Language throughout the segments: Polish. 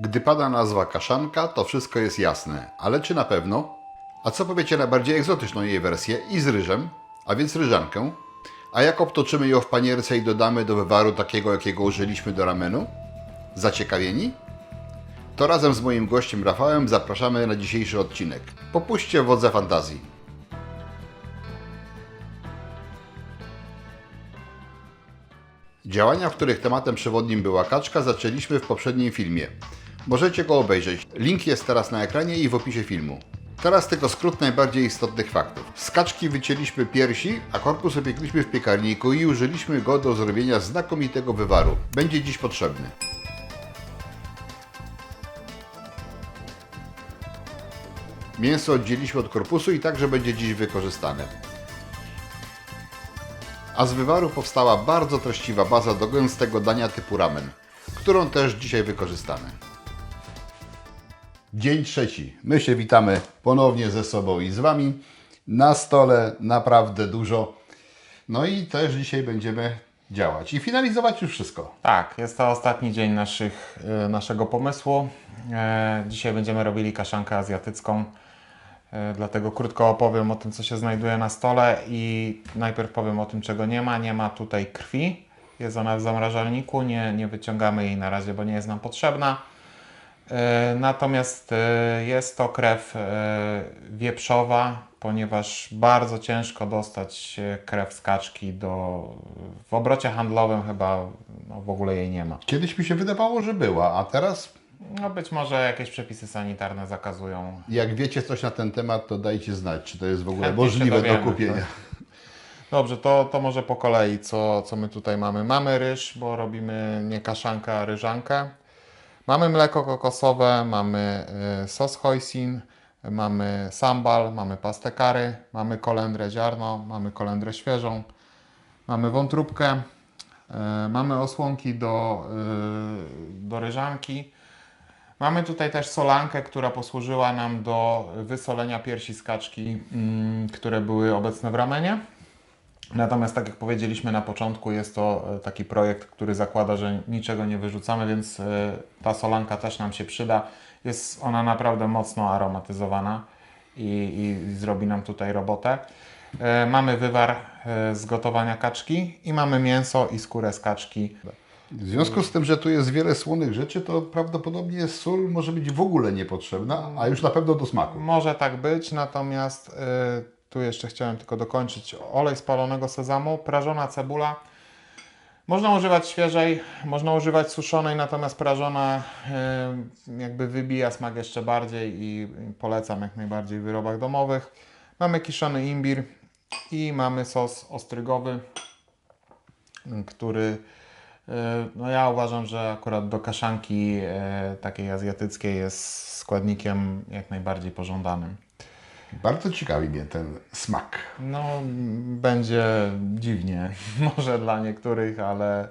Gdy pada nazwa kaszanka, to wszystko jest jasne, ale czy na pewno? A co powiecie na bardziej egzotyczną jej wersję i z ryżem, a więc ryżankę? A jak obtoczymy ją w panierce i dodamy do wywaru takiego, jakiego użyliśmy do ramenu? Zaciekawieni? To razem z moim gościem Rafałem zapraszamy na dzisiejszy odcinek. Popuśćcie wodze fantazji. Działania, w których tematem przewodnim była kaczka, zaczęliśmy w poprzednim filmie. Możecie go obejrzeć. Link jest teraz na ekranie i w opisie filmu. Teraz tylko skrót najbardziej istotnych faktów. Z kaczki wycięliśmy piersi, a korpus opiekliśmy w piekarniku i użyliśmy go do zrobienia znakomitego wywaru. Będzie dziś potrzebny. Mięso oddzieliliśmy od korpusu i także będzie dziś wykorzystane. A z wywaru powstała bardzo treściwa baza do gęstego dania typu ramen, którą też dzisiaj wykorzystamy. Dzień trzeci. My się witamy ponownie ze sobą i z Wami. Na stole naprawdę dużo. No i też dzisiaj będziemy działać i finalizować już wszystko. Tak, jest to ostatni dzień naszych, e, naszego pomysłu. E, Dzisiaj będziemy robili kaszankę azjatycką, E, dlatego krótko opowiem o tym, co się znajduje na stole i najpierw powiem o tym, czego nie ma. Nie ma tutaj krwi, jest ona w zamrażalniku, nie, nie wyciągamy jej na razie, bo nie jest nam potrzebna. E, Natomiast e, jest to krew e, wieprzowa, ponieważ bardzo ciężko dostać krew z kaczki do. W obrocie handlowym chyba no, w ogóle jej nie ma. Kiedyś mi się wydawało, że była, a teraz No być może jakieś przepisy sanitarne zakazują. jak wiecie coś na ten temat, to dajcie znać, czy to jest w ogóle Chętnie możliwe do kupienia. tak. Dobrze, to, to może po kolei, co, co my tutaj mamy. Mamy ryż, bo robimy nie kaszankę, a ryżankę. Mamy mleko kokosowe, mamy y, sos hoisin, mamy sambal, mamy pastę curry, mamy kolendrę ziarno, mamy kolendrę świeżą, mamy wątróbkę, y, mamy osłonki do, y, do ryżanki. Mamy tutaj też solankę, która posłużyła nam do wysolenia piersi z kaczki, mm, które były obecne w ramenie. Natomiast tak jak powiedzieliśmy na początku, jest to e, taki projekt, który zakłada, że niczego nie wyrzucamy, więc e, ta solanka też nam się przyda. Jest ona naprawdę mocno aromatyzowana i, i zrobi nam tutaj robotę. E, Mamy wywar z gotowania kaczki i mamy mięso i skórę z kaczki. W związku z tym, że tu jest wiele słonych rzeczy, to prawdopodobnie sól może być w ogóle niepotrzebna, a już na pewno do smaku. Może tak być, natomiast tu jeszcze chciałem tylko dokończyć. Olej spalonego sezamu, prażona cebula. Można używać świeżej, można używać suszonej, natomiast prażona jakby wybija smak jeszcze bardziej i polecam jak najbardziej w wyrobach domowych. Mamy kiszony imbir i mamy sos ostrygowy, który y, no ja uważam, że akurat do kaszanki y, takiej azjatyckiej jest składnikiem jak najbardziej pożądanym. Bardzo ciekawi mnie ten smak. No, będzie dziwnie, może dla niektórych, ale,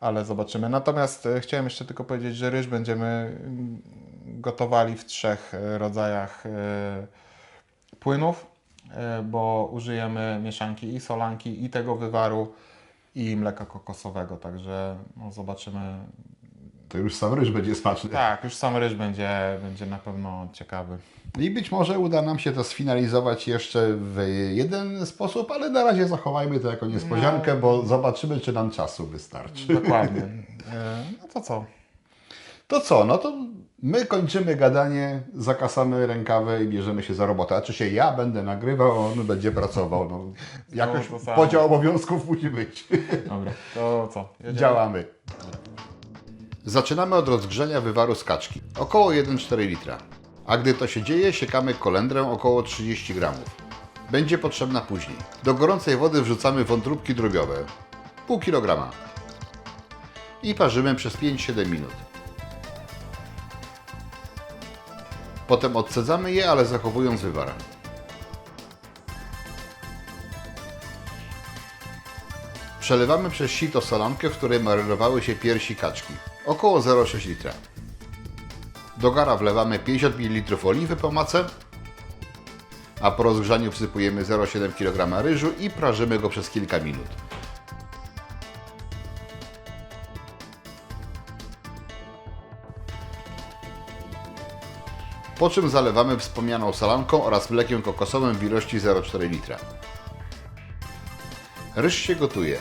ale zobaczymy. Natomiast e, chciałem jeszcze tylko powiedzieć, że ryż będziemy mm, gotowali w trzech e, rodzajach e, płynów, bo użyjemy mieszanki i solanki, i tego wywaru, i mleka kokosowego, także no, zobaczymy. To już sam ryż będzie smaczny. Tak, już sam ryż będzie, będzie na pewno ciekawy. I być może uda nam się to sfinalizować jeszcze w jeden sposób, ale na razie zachowajmy to jako niespodziankę, bo zobaczymy, czy nam czasu wystarczy. Dokładnie. E, No to co? To co, no to my kończymy gadanie, zakasamy rękawy i bierzemy się za robotę. A czy się ja będę nagrywał, a on będzie pracował. No, jakoś to samo. podział obowiązków musi być. Dobra, to co? Jedziemy? Działamy. Zaczynamy od rozgrzania wywaru z kaczki. Około 1,4 litra. A gdy to się dzieje, siekamy kolendrę około 30 gramów. Będzie potrzebna później. Do gorącej wody wrzucamy wątróbki drobiowe. Pół kilograma. I parzymy przez 5-7 minut. Potem odcedzamy je, ale zachowując wywar. Przelewamy przez sito solankę, w której marynowały się piersi kaczki. Około 0,6 litra. Do gara wlewamy 50 ml oliwy po mace, a po rozgrzaniu wsypujemy 0,7 kg ryżu i prażymy go przez kilka minut. Po czym zalewamy wspomnianą salanką oraz mlekiem kokosowym w ilości 0,4 litra. Ryż się gotuje.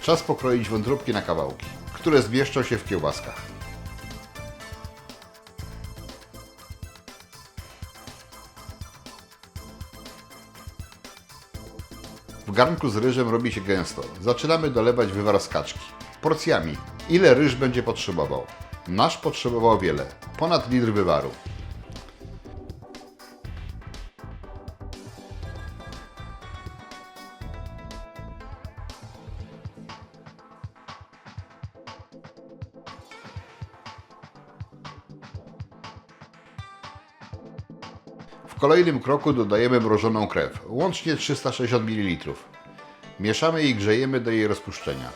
Czas pokroić wątróbki na kawałki, które zmieszczą się w kiełbaskach. W garnku z ryżem robi się gęsto. Zaczynamy dolewać wywar z kaczki. Porcjami. Ile ryż będzie potrzebował? Nasz potrzebował wiele. Ponad litr wywaru. W kolejnym kroku dodajemy mrożoną krew, łącznie 360 ml. Mieszamy i grzejemy do jej rozpuszczenia.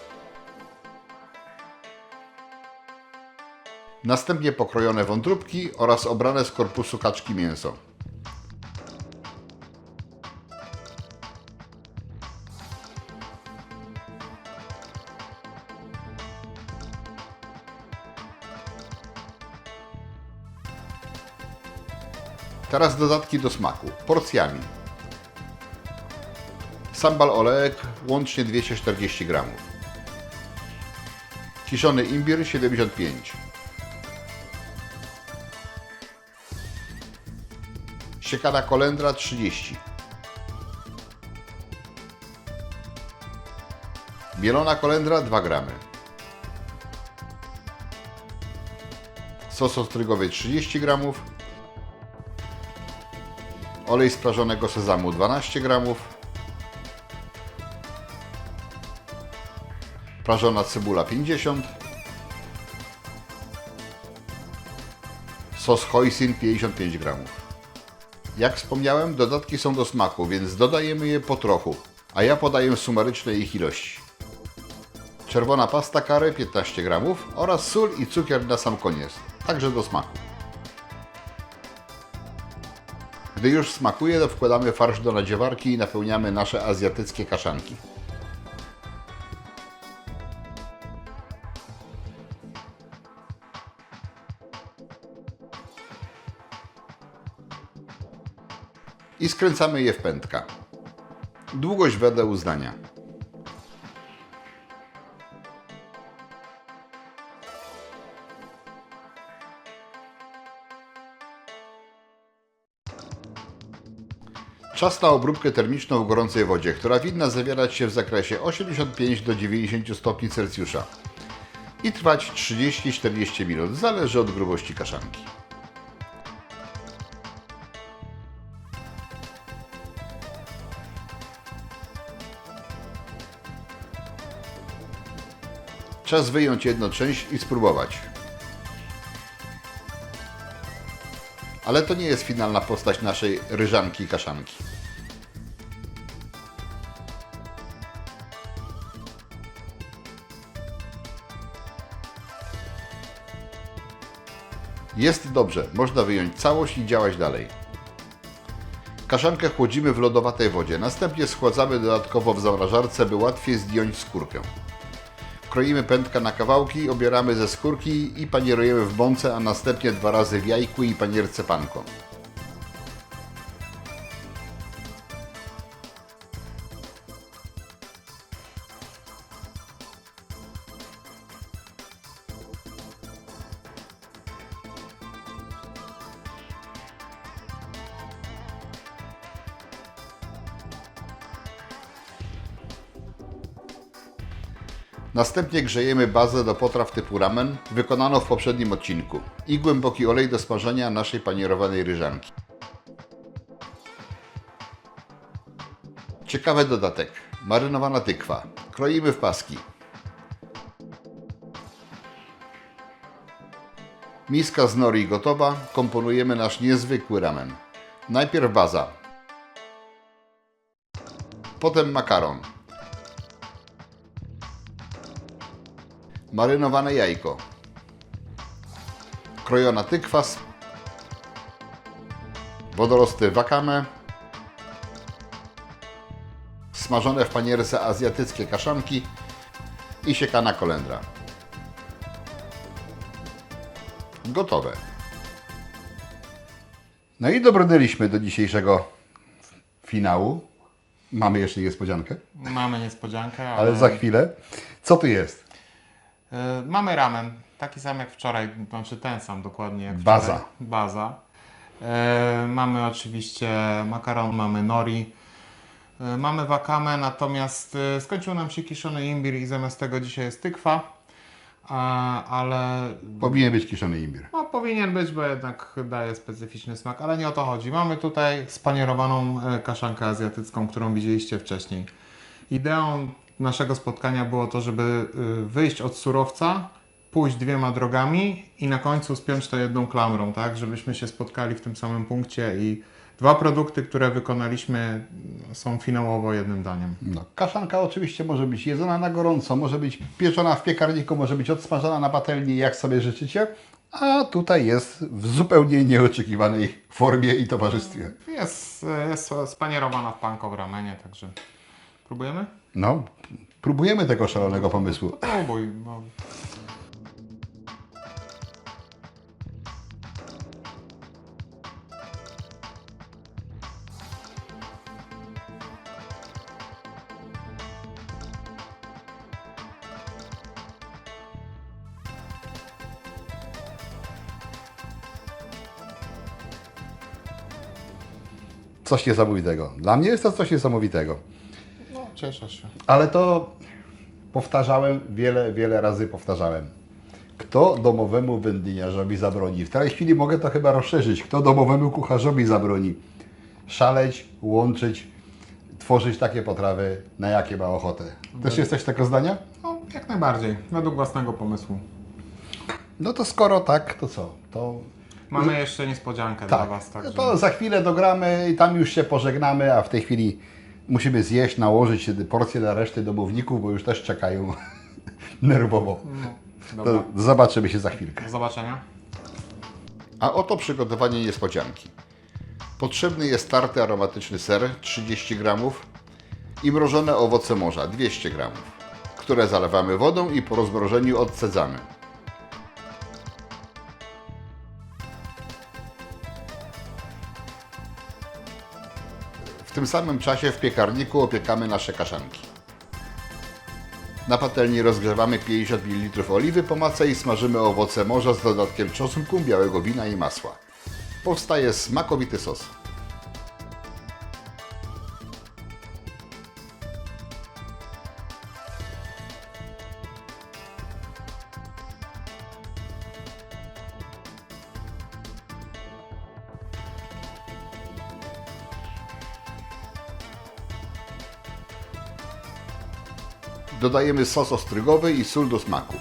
Następnie pokrojone wątróbki oraz obrane z korpusu kaczki mięso. Teraz dodatki do smaku, porcjami. Sambal olejek łącznie 240 g. Kiszony imbir 75 Siekana kolendra 30 Mielona kolendra 2 gramy. Sos ostrygowy 30 gramów olej sprażonego sezamu 12 g, prażona cebula 50 sos hoisin 55 g. Jak wspomniałem, dodatki są do smaku, więc dodajemy je po trochu, a ja podaję sumaryczne ich ilości. Czerwona pasta curry 15 g oraz sól i cukier na sam koniec, także do smaku. Gdy już smakuje, to wkładamy farsz do nadziewarki i napełniamy nasze azjatyckie kaszanki. I skręcamy je w pętka. Długość wedle uznania. Czas na obróbkę termiczną w gorącej wodzie, która winna zawierać się w zakresie 85 do 90 stopni Celsjusza i trwać 30-40 minut, zależy od grubości kaszanki. Czas wyjąć jedną część i spróbować. Ale to nie jest finalna postać naszej ryżanki kaszanki. Jest dobrze, można wyjąć całość i działać dalej. Kaszankę chłodzimy w lodowatej wodzie, następnie schładzamy dodatkowo w zamrażarce, by łatwiej zdjąć skórkę. Kroimy pętka na kawałki, obieramy ze skórki i panierujemy w bące, a następnie dwa razy w jajku i panierce panko. Następnie grzejemy bazę do potraw typu ramen, wykonano w poprzednim odcinku, i głęboki olej do smażenia naszej panierowanej ryżanki. Ciekawy dodatek. Marynowana tykwa. Kroimy w paski. Miska z nori gotowa. Komponujemy nasz niezwykły ramen. Najpierw baza. Potem makaron. Marynowane jajko, krojona tykwa, s- wodorosty wakame, smażone w panierce azjatyckie kaszanki i siekana kolendra. Gotowe. No i dobrnęliśmy do dzisiejszego finału. Mamy jeszcze niespodziankę, Mamy niespodziankę, ale, ale za chwilę. Co tu jest? E, Mamy ramen, taki sam jak wczoraj, znaczy ten sam dokładnie jak Baza. wczoraj. Baza. E, mamy oczywiście makaron, mamy nori, e, mamy wakame, natomiast skończył nam się kiszony imbir i zamiast tego dzisiaj jest tykwa, ale Powinien być kiszony imbir. no, powinien być, bo jednak daje specyficzny smak, ale nie o to chodzi. Mamy tutaj spanierowaną kaszankę azjatycką, którą widzieliście wcześniej. Ideą naszego spotkania było to, żeby y, wyjść od surowca, pójść dwiema drogami i na końcu spiąć to jedną klamrą, tak? Żebyśmy się spotkali w tym samym punkcie i dwa produkty, które wykonaliśmy mm, są finałowo jednym daniem. No, kaszanka oczywiście może być jedzona na gorąco, może być pieczona w piekarniku, może być odsmażona na patelni, jak sobie życzycie. A tutaj jest w zupełnie nieoczekiwanej formie i towarzystwie. Jest, e, jest spanierowana w panko w ramenie, także próbujemy? No, próbujemy tego szalonego pomysłu. Próbuj. No. Coś niesamowitego. Dla mnie jest to coś niesamowitego. Cieszę się. Ale to powtarzałem, wiele, wiele razy powtarzałem. Kto domowemu wędliniarzowi zabroni? W tej chwili mogę to chyba rozszerzyć. Kto domowemu kucharzowi zabroni? Szaleć, łączyć, tworzyć takie potrawy, na jakie ma ochotę. Też jesteś tego zdania? No, jak najbardziej. Według własnego pomysłu. No to skoro tak, to co? To Mamy jeszcze niespodziankę dla tak. Was. Także... To za chwilę dogramy i tam już się pożegnamy, a w tej chwili musimy zjeść, nałożyć porcję dla reszty domowników, bo już też czekają nerwowo. No. To zobaczymy się za chwilkę. Do zobaczenia. A oto przygotowanie niespodzianki. Potrzebny jest tarty aromatyczny ser 30 gramów i mrożone owoce morza 200 gramów, które zalewamy wodą i po rozmrożeniu odcedzamy. W tym samym czasie w piekarniku opiekamy nasze kaszanki. Na patelni rozgrzewamy 50 ml oliwy po mace i smażymy owoce morza z dodatkiem czosnku, białego wina i masła. Powstaje smakowity sos. Dodajemy sos ostrygowy i sól do smaku.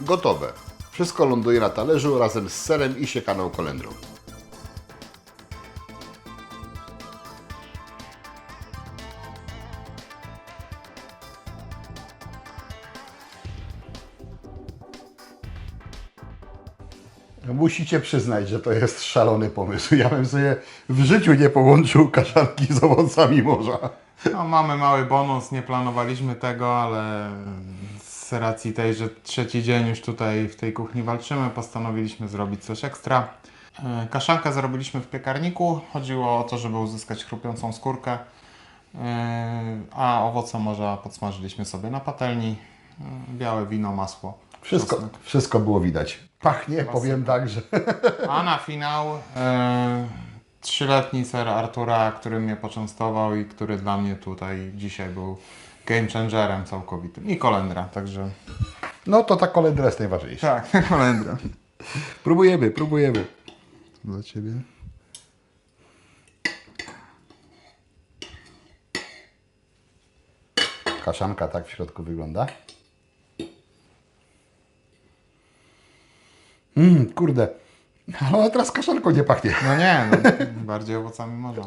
Gotowe. Wszystko ląduje na talerzu razem z serem i siekaną kolendrą. Musicie przyznać, że to jest szalony pomysł. Ja bym sobie w życiu nie połączył kaszanki z owocami morza. No, mamy mały bonus, nie planowaliśmy tego, ale z racji tej, że trzeci dzień już tutaj w tej kuchni walczymy, postanowiliśmy zrobić coś ekstra. E, Kaszankę zrobiliśmy w piekarniku. Chodziło o to, żeby uzyskać chrupiącą skórkę, E, a owoce morza podsmażyliśmy sobie na patelni. E, Białe wino, masło. Wszystko, czosnek. wszystko było widać. Pachnie, powiem tak, że A na finał e, trzyletni ser Artura, który mnie poczęstował i który dla mnie tutaj dzisiaj był game changerem całkowitym. I kolendra, także... no to ta kolendra jest najważniejsza. Tak, kolendra. Próbujemy, próbujemy. Dla Ciebie. Kaszanka tak w środku wygląda. Mmm, kurde. Ale ona teraz kaszanką nie pachnie. No nie, no, bardziej owocami morza.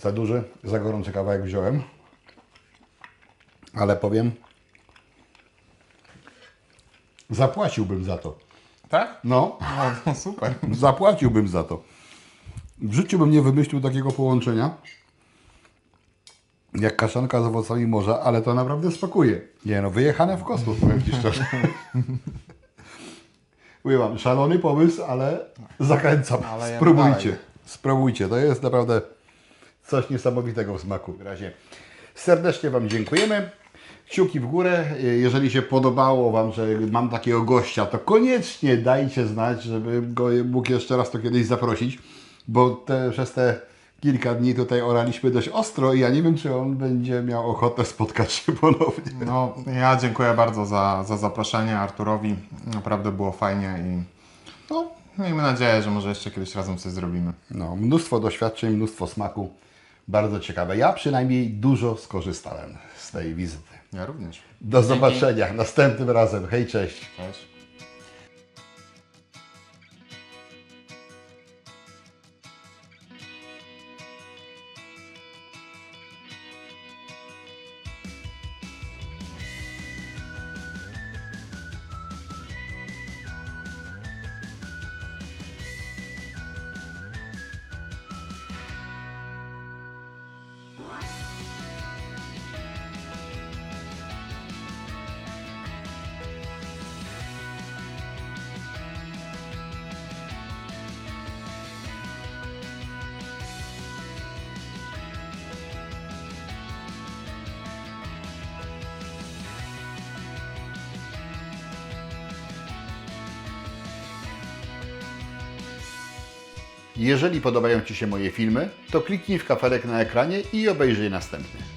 Za duży, za gorący kawałek wziąłem. Ale powiem, Zapłaciłbym za to. Tak? No, No, no super. zapłaciłbym za to. W życiu bym nie wymyślił takiego połączenia jak kaszanka z owocami morza, ale to naprawdę smakuje. Nie no, wyjechane w kosmos, powiem Ci szczerze. Mówię Wam, szalony pomysł, ale zachęcam. Ale Spróbujcie. Spróbujcie. To jest naprawdę coś niesamowitego w smaku. W razie serdecznie Wam dziękujemy. Kciuki w górę. Jeżeli się podobało Wam, że mam takiego gościa, to koniecznie dajcie znać, żeby go mógł jeszcze raz to kiedyś zaprosić, bo te, przez te kilka dni tutaj oraliśmy dość ostro i ja nie wiem, czy on będzie miał ochotę spotkać się ponownie. No, ja dziękuję bardzo za, za zaproszenie Arturowi. Naprawdę było fajnie i no, miejmy nadzieję, że może jeszcze kiedyś razem coś zrobimy. No, mnóstwo doświadczeń, mnóstwo smaku. Bardzo ciekawe. Ja przynajmniej dużo skorzystałem z tej wizyty. Ja również. Do zobaczenia następnym razem. Hej, cześć. Cześć. Jeżeli podobają Ci się moje filmy, to kliknij w kafelek na ekranie i obejrzyj następny.